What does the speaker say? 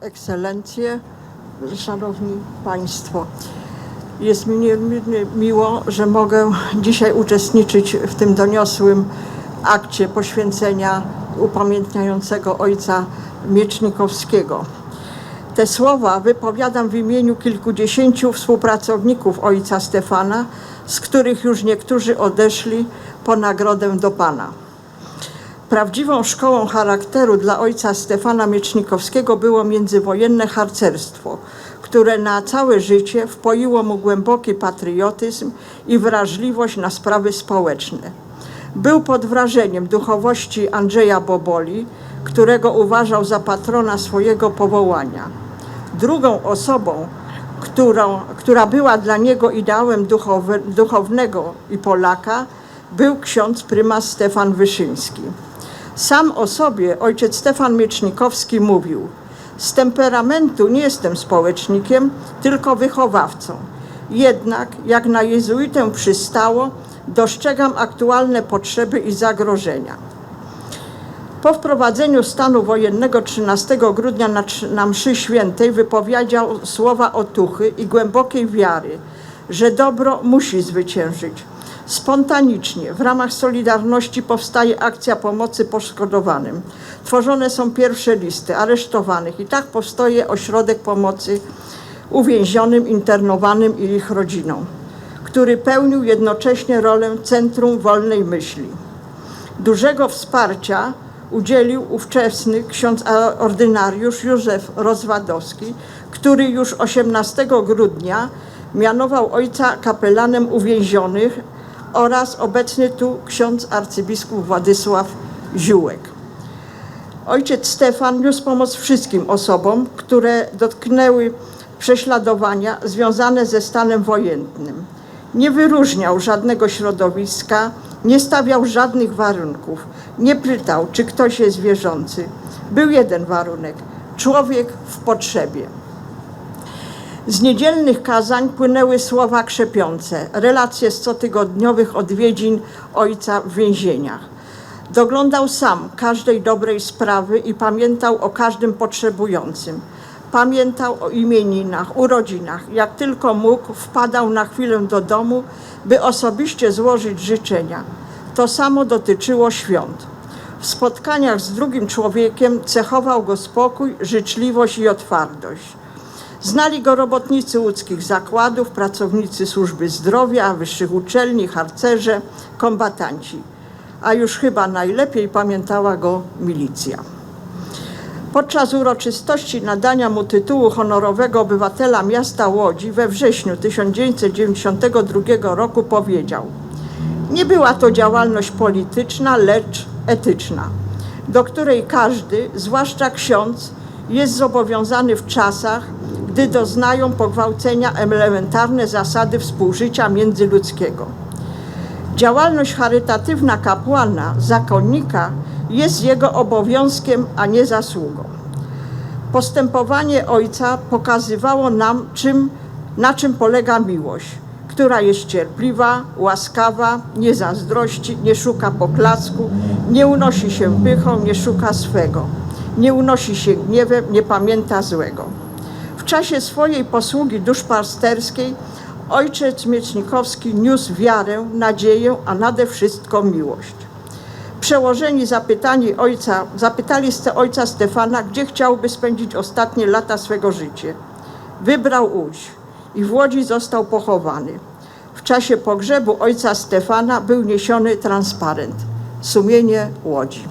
Ekscelencje, Szanowni Państwo. Jest mi miło, że mogę dzisiaj uczestniczyć w tym doniosłym akcie poświęcenia upamiętniającego ojca Miecznikowskiego. Te słowa wypowiadam w imieniu kilkudziesięciu współpracowników ojca Stefana, z których już niektórzy odeszli po nagrodę do Pana. Prawdziwą szkołą charakteru dla ojca Stefana Miecznikowskiego było międzywojenne harcerstwo, które na całe życie wpoiło mu głęboki patriotyzm i wrażliwość na sprawy społeczne. Był pod wrażeniem duchowości Andrzeja Boboli, którego uważał za patrona swojego powołania. Drugą osobą, którą, która była dla niego ideałem duchowe, duchownego i Polaka, był ksiądz prymas Stefan Wyszyński. Sam o sobie ojciec Stefan Miecznikowski mówił: Z temperamentu nie jestem społecznikiem, tylko wychowawcą. Jednak, jak na jezuitę przystało, dostrzegam aktualne potrzeby i zagrożenia. Po wprowadzeniu stanu wojennego 13 grudnia na, na mszy świętej wypowiedział słowa otuchy i głębokiej wiary, że dobro musi zwyciężyć. Spontanicznie w ramach Solidarności powstaje akcja pomocy poszkodowanym. Tworzone są pierwsze listy aresztowanych i tak powstaje ośrodek pomocy uwięzionym, internowanym i ich rodzinom, który pełnił jednocześnie rolę centrum wolnej myśli. Dużego wsparcia udzielił ówczesny ksiądz ordynariusz Józef Rozwadowski, który już 18 grudnia mianował ojca kapelanem uwięzionych oraz obecny tu ksiądz arcybiskup Władysław Ziółek. Ojciec Stefan niósł pomoc wszystkim osobom, które dotknęły prześladowania związane ze stanem wojennym. Nie wyróżniał żadnego środowiska, nie stawiał żadnych warunków, nie pytał, czy ktoś jest wierzący. Był jeden warunek człowiek w potrzebie. Z niedzielnych kazań płynęły słowa krzepiące, relacje z cotygodniowych odwiedzin ojca w więzieniach. Doglądał sam każdej dobrej sprawy i pamiętał o każdym potrzebującym. Pamiętał o imieninach, urodzinach. Jak tylko mógł, wpadał na chwilę do domu, by osobiście złożyć życzenia. To samo dotyczyło świąt. W spotkaniach z drugim człowiekiem cechował go spokój, życzliwość i otwartość. Znali go robotnicy łódzkich zakładów, pracownicy służby zdrowia, wyższych uczelni, harcerze, kombatanci. A już chyba najlepiej pamiętała go milicja. Podczas uroczystości nadania mu honorowego obywatela miasta Łodzi we wrześniu 1992 roku powiedział: Nie była to działalność polityczna, lecz etyczna, do której każdy, zwłaszcza ksiądz, jest zobowiązany w czasach, gdy doznają pogwałcenia elementarne zasady współżycia międzyludzkiego. Działalność charytatywna kapłana, zakonnika jest jego obowiązkiem, a nie zasługą. Postępowanie ojca pokazywało nam, czym, na czym polega miłość, która jest cierpliwa, łaskawa, nie zazdrości, nie szuka poklasku, nie unosi się pychą, nie szuka swego, nie unosi się gniewem, nie pamięta złego. Czasie swojej posługi duszpasterskiej ojciec Miecznikowski niósł wiarę, nadzieję, a nade wszystko miłość. Przełożeni zapytani ojca, zapytali ojca Stefana, gdzie chciałby spędzić ostatnie lata swego życia. Wybrał Łódź i w Łodzi został pochowany. W czasie pogrzebu ojca Stefana był niesiony transparent Sumienie Łodzi.